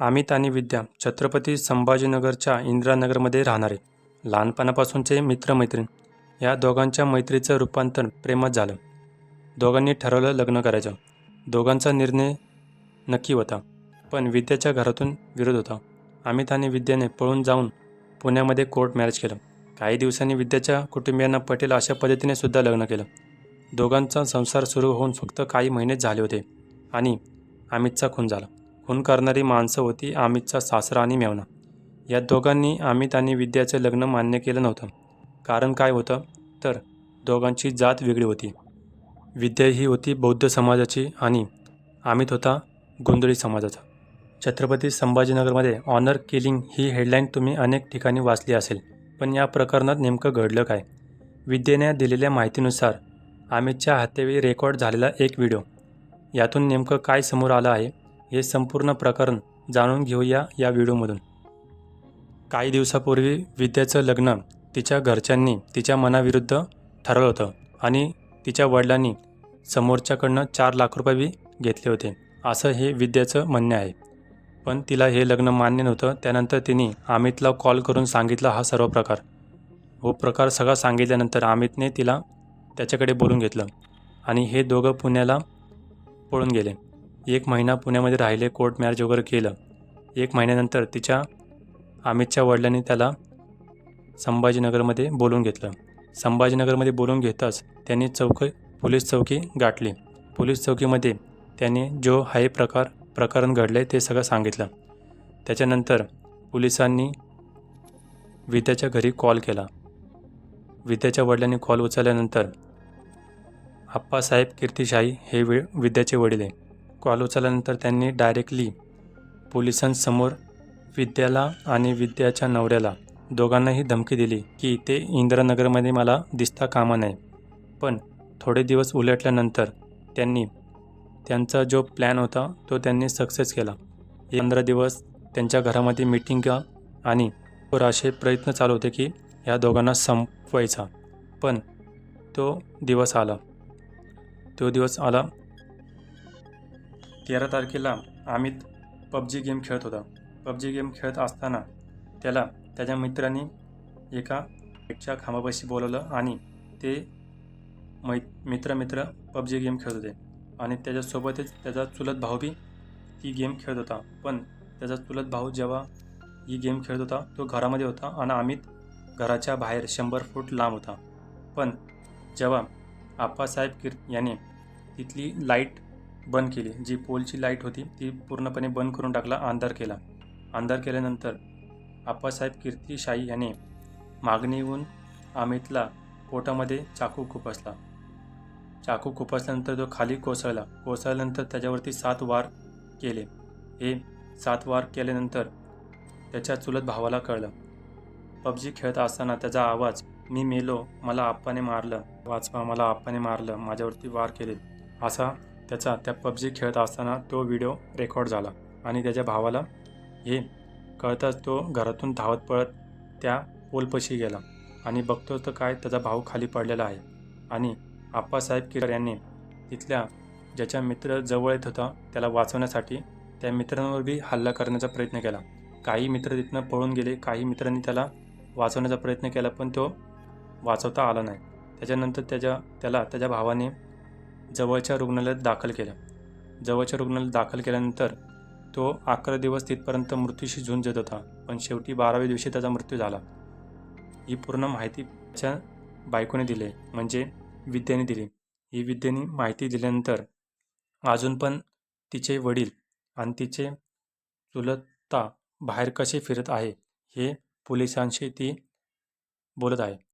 अमित आणि विद्या छत्रपती संभाजीनगरच्या इंदिरानगरमध्ये राहणारे. लहानपणापासूनचे मित्रमैत्रीण. या दोघांच्या मैत्रीचं रूपांतर प्रेमात झालं. दोघांनी ठरवलं लग्न करायचं. दोघांचा निर्णय नक्की होता. पण विद्याच्या घरातून विरोध होता. अमित आणि विद्याने पळून जाऊन पुण्यामध्ये कोर्ट मॅरेज केलं. काही दिवसांनी विद्याच्या कुटुंबियांना पटेल अशा पद्धतीने सुद्धा लग्न केलं. दोघांचा संसार सुरू होऊन फक्त काही महिनेच झाले होते आणि अमितचा खून झाला. खून करणारी माणसं होती अमितचा सासरा आणि मेवना या दोघांनी अमित आणि विद्याचं लग्न मान्य केलं नव्हतं. कारण काय होतं? तर दोघांची जात वेगळी होती. विद्या ही होती बौद्ध समाजाची आणि अमित होता गोंधळी समाजाचा. छत्रपती संभाजीनगरमध्ये ऑनर किलिंग ही हेडलाईन तुम्ही अनेक ठिकाणी वाचली असेल. पण या प्रकरणात नेमकं घडलं काय? विद्येने दिलेल्या माहितीनुसार अमितच्या हत्येवेळी रेकॉर्ड झालेला एक व्हिडिओ यातून नेमकं काय समोर आलं आहे? हे संपूर्ण प्रकरण जाणून घेऊया या व्हिडिओमधून. काही दिवसापूर्वी विद्याचं लग्न तिच्या घरच्यांनी तिच्या मनाविरुद्ध ठरवलं होतं आणि तिच्या वडिलांनी समोरच्याकडनं चार लाख रुपये बी घेतले होते असं हे विद्याचं म्हणणे आहे. पण तिला हे लग्न मान्य नव्हतं त्यानंतर तिने अमितला कॉल करून सांगितला हा सर्व प्रकार. हो प्रकार सगळा सांगितल्यानंतर अमितने तिला त्याच्याकडे बोलून घेतलं आणि हे दोघं पुण्याला पळून गेले. एक महिना पुण्यामध्ये राहिले कोर्ट मॅरेज वगैरे केलं. एक महिन्यानंतर तिच्या अमितच्या वडिलांनी त्याला संभाजीनगरमध्ये बोलून घेतलं. संभाजीनगरमध्ये बोलून घेताच त्यांनी चौक पोलीस चौकी गाठली. पोलीस चौकीमध्ये त्यांनी जो हाय प्रकार प्रकरण घडले ते सगळं सांगितलं. त्याच्यानंतर पोलिसांनी विद्याच्या घरी कॉल केला. विद्याच्या वडिलांनी कॉल उचलल्यानंतर आप्पासाहेब कीर्तिशाही हे वि विद्याचे वडील आहे. कॉल उचलल्यानंतर त्यांनी डायरेक्टली पोलिसांसमोर विद्याला आणि विद्याच्या नवऱ्याला दोघांनाही धमकी दिली की ते इंदिरानगरमध्ये मला दिसता कामा नाही पण थोडे दिवस उलटल्यानंतर त्यांनी त्यांचा जो प्लॅन होता तो त्यांनी सक्सेस केला. पंधरा दिवस त्यांच्या घरामध्ये मीटिंग आणि वर असे प्रयत्न चालू होते की ह्या दोघांना संपवायचा. पण तो दिवस आला. तो दिवस आला. तेरा तारखेला अमित पबजी गेम खेळत होता. पबजी गेम खेळत असताना त्याला त्याच्या मित्रांनी एका एकच्या खांबापाशी बोलवलं आणि ते मै मित्र मित्र पबजी गेम खेळत होते. आणि त्याच्यासोबतच त्याचा चुलत भाऊ बी ती गेम खेळत होता. पण त्याचा चुलत भाऊ जेव्हा ही गेम खेळत होता तो घरामध्ये होता आणि अमित घराच्या बाहेर शंभर फूट लांब होता. पण जेव्हा आप्पासाहेब किर याने तिथली लाइट बंद केली. जी पोलची लाइट होती ती पूर्णपणे बंद करून टाकला अंधार केला. अंधार केल्यानंतर आप्पासाहेब कीर्तीशाही याने मागणीहून अमितला पोटामध्ये चाकू खुपसला. चाकू खुपसल्यानंतर तो खाली कोसळला. कोसळल्यानंतर त्याच्यावरती सात वार केले. हे सात वार केल्यानंतर त्याच्या चुलत भावाला कळलं. पबजी खेळत असताना त्याचा आवाज मी मेलो मला आप्पाने मारलं. वाचवा मला आप्पाने मारलं. माझ्यावरती वार केले. असा त्याचा त्या पबजी खेळत असताना तो व्हिडिओ रेकॉर्ड झाला आणि त्याच्या भावाला हे कळताच तो घरातून धावत पळत त्या पोलपशी गेला आणि बघतोच तर काय त्याचा भाऊ खाली पडलेला आहे. आणि आप्पासाहेब किर यांनी तिथल्या ज्याच्या मित्र जवळ येत होता त्याला वाचवण्यासाठी त्या मित्रांवर बी हल्ला करण्याचा प्रयत्न केला. काही मित्र तिथनं पळून गेले काही मित्रांनी त्याला वाचवण्याचा प्रयत्न केला पण तो वाचवता आला नाही. त्याच्यानंतर त्याच्या त्याला त्याच्या भावाने जवळच्या रुग्णालयात दाखल केलं जवळच्या रुग्णालयात दाखल केल्यानंतर तो अकरा दिवस तिथपर्यंत मृत्यूशी झुंज देत होता पण शेवटी बाराव्या दिवशी त्याचा मृत्यू झाला. ही पूर्ण माहिती त्याच्या बायकोने दिली म्हणजे विद्येने दिली. ही विद्येने माहिती दिल्यानंतर अजून पण तिचे वडील आणि तिचे चुलता बाहेर कसे फिरत आहे हे पोलिसांशी ती बोलत आहे.